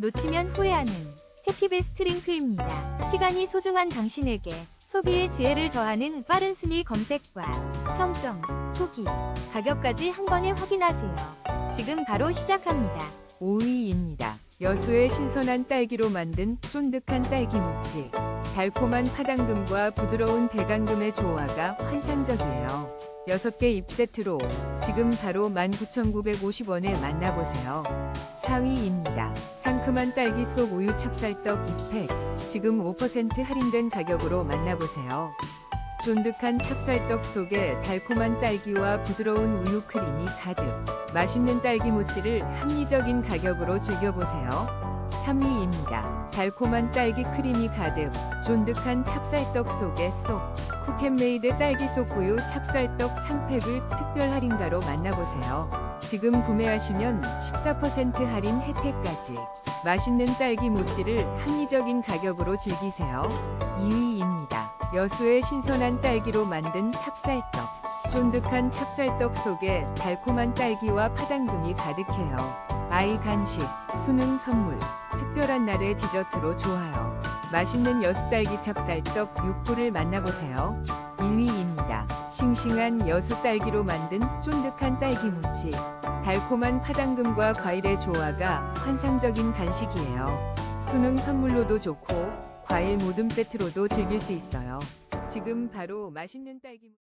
놓치면 후회하는 해피베스트 링크입니다. 시간이 소중한 당신에게 소비의 지혜를 더하는 빠른 순위 검색과 평점, 후기, 가격까지 한 번에 확인하세요. 지금 바로 시작합니다. 5위입니다. 여수의 신선한 딸기로 만든 쫀득한 딸기 모찌. 달콤한 파당금과 부드러운 배강금의 조화가 환상적이에요. 6개 입세트로 지금 바로 19,950원에 만나보세요. 4위입니다. 상큼한 딸기 속 우유 찹쌀떡 2팩. 지금 5% 할인된 가격으로 만나보세요. 쫀득한 찹쌀떡 속에 달콤한 딸기와 부드러운 우유 크림이 가득. 맛있는 딸기 모찌를 합리적인 가격으로 즐겨보세요. 3위입니다. 달콤한 딸기 크림이 가득, 쫀득한 찹쌀떡 속에 쏙. 쿠앤메이드 딸기 속 우유 찹쌀떡 3팩을 특별 할인가로 만나보세요. 지금 구매하시면 14% 할인 혜택까지. 맛있는 딸기 모찌를 합리적인 가격으로 즐기세요. 2위입니다. 여수의 신선한 딸기로 만든 찹쌀떡. 쫀득한 찹쌀떡 속에 달콤한 딸기와 파당금이 가득해요. 아이 간식, 수능 선물, 특별한 날의 디저트로 좋아요. 맛있는 여수딸기 찹쌀떡 6구를 만나보세요. 1위입니다. 싱싱한 여수 딸기로 만든 쫀득한 딸기 모찌. 달콤한 파당금과 과일의 조화가 환상적인 간식이에요. 수능 선물로도 좋고 과일 모듬 세트로도 즐길 수 있어요. 지금 바로 맛있는 딸기